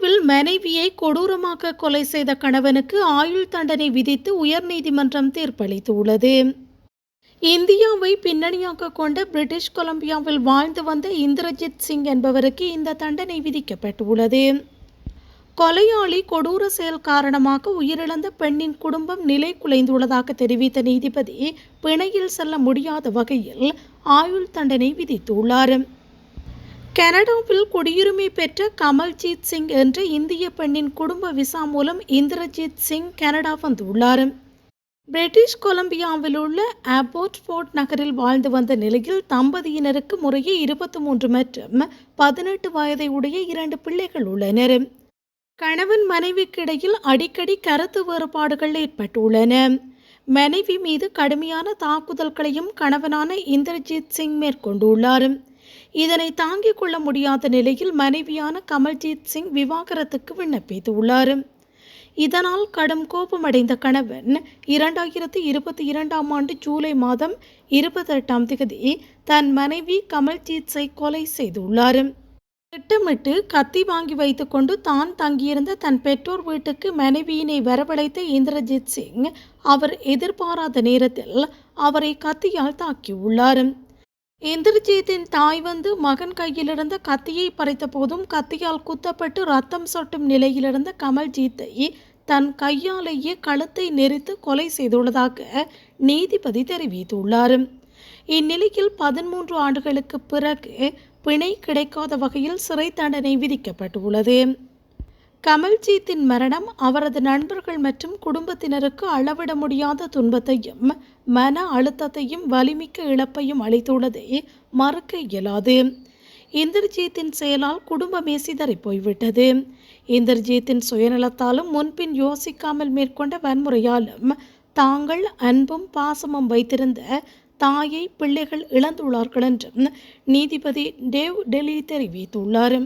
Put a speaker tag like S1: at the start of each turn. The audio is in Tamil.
S1: கனடாவில் மனைவியை கொடூரமாக கொலை செய்த கணவனுக்கு ஆயுள் தண்டனை விதித்து உயர்நீதிமன்றம் தீர்ப்பளித்துள்ளது. இந்தியாவை பின்னணியாக கொண்ட பிரிட்டிஷ் கொலம்பியாவில் வாழ்ந்து வந்த இந்திரஜித் சிங் என்பவருக்கு இந்த தண்டனை விதிக்கப்பட்டுள்ளது. கொலையாளி கொடூர செயல் காரணமாக உயிரிழந்த பெண்ணின் குடும்பம் நிலை குலைந்துள்ளதாக தெரிவித்த நீதிபதி பிணையில் செல்ல முடியாத வகையில் ஆயுள் தண்டனை விதித்துள்ளார். கனடாவில் குடியுரிமை பெற்ற கமல்ஜீத் சிங் என்ற இந்திய பெண்ணின் குடும்ப விசா மூலம் இந்திரஜித் சிங் கனடா வந்துள்ளார். பிரிட்டிஷ் கொலம்பியாவில் உள்ள அபோட்ஃபோர்ட் நகரில் வாழ்ந்து வந்த நிலையில் தம்பதியினருக்கு முறையே இருபத்தி மூன்று மற்றும் பதினெட்டு வயதை உடைய இரண்டு பிள்ளைகள் உள்ளனர். கணவன் மனைவிக்கிடையில் அடிக்கடி கருத்து வேறுபாடுகள் ஏற்பட்டுள்ளன. மனைவி மீது கடுமையான தாக்குதல்களையும் கணவனான இந்திரஜித் சிங் மேற்கொண்டுள்ளார். இதனை தாங்கிக் கொள்ள முடியாத நிலையில் மனைவியான கமல்ஜீத் சிங் விவாகரத்துக்கு விண்ணப்பித்துள்ளார். இதனால் கடும் கோபமடைந்த கணவன் இரண்டாயிரத்தி இருபத்தி இரண்டாம் ஆண்டு ஜூலை மாதம் இருபத்தெட்டாம் தேதி தன் மனைவி கமல்ஜீத்ஸை கொலை செய்துள்ளார். திட்டமிட்டு கத்தி வாங்கி வைத்துக்கொண்டு தான் தங்கியிருந்த தன் பெற்றோர் வீட்டுக்கு மனைவியினை வரவழைத்த இந்திரஜித் சிங் அவர் எதிர்பாராத நேரத்தில் அவரை கத்தியால் தாக்கியுள்ளார். இந்திரஜித்தின் தாய் வந்து மகன் கையிலிருந்த கத்தியை பறித்த போதும் கத்தியால் குத்தப்பட்டு ரத்தம் சொட்டும் நிலையிலிருந்த கமல்ஜீத்தை தன் கையாலேயே கழுத்தை நெரித்து கொலை செய்துள்ளதாக நீதிபதி தெரிவித்துள்ளார். இந்நிலையில் பதிமூன்று ஆண்டுகளுக்கு பிறகு பிணை கிடைக்காத வகையில் சிறை தண்டனை விதிக்கப்பட்டுள்ளது. கமல்ஜீத்தின் மரணம் அவரது நண்பர்கள் மற்றும் குடும்பத்தினருக்கு அளவிட முடியாத துன்பத்தையும் மன அழுத்தத்தையும் வலிமிக்க இழப்பையும் அளித்துள்ளதை மறுக்க இயலாது. இந்திரஜித்தின் செயலால் குடும்பமே சிதறி போய்விட்டது. இந்திரஜித்தின் சுயநலத்தாலும் முன்பின் யோசிக்காமல் மேற்கொண்ட வன்முறையாலும் தாங்கள் அன்பும் பாசமும் வைத்திருந்த தாயை பிள்ளைகள் இழந்துள்ளார்கள் என்றும் நீதிபதி டேவ் டெலி தெரிவித்துள்ளார்.